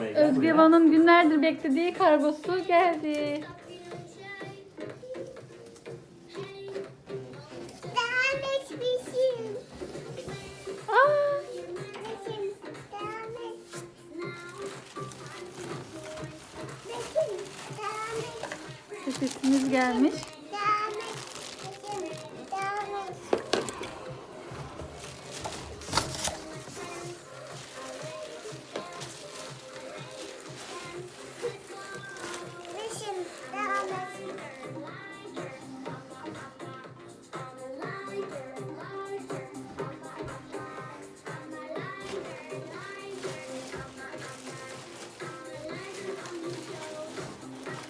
Özge. Van'ın günlerdir beklediği kargosu geldi. Devam et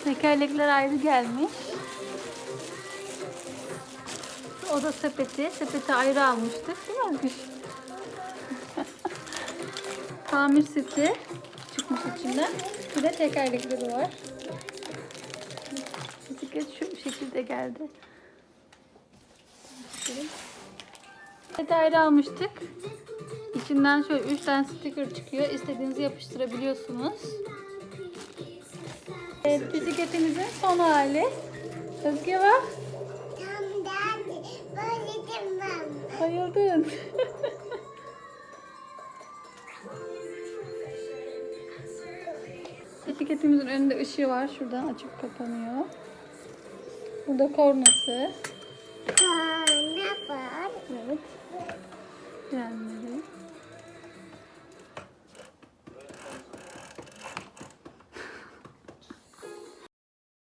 Tekerlekler ayrı gelmiş. O da sepeti. Sepeti ayrı almıştık Özgür? Tamir seti çıkmış içinden. Bir de tekerlekleri var. Bisiklet şu şekilde geldi. Sepeti ayrı almıştık. İçinden şöyle 3 tane sticker çıkıyor. İstediğinizi yapıştırabiliyorsunuz. Evet, bisikletimizin son hali. Özge bak. Tam derdi. Böyledim ben. Bayıldın. Bisikletimizin önünde ışığı var. Şuradan açıp kapanıyor. Burada kornası. Korna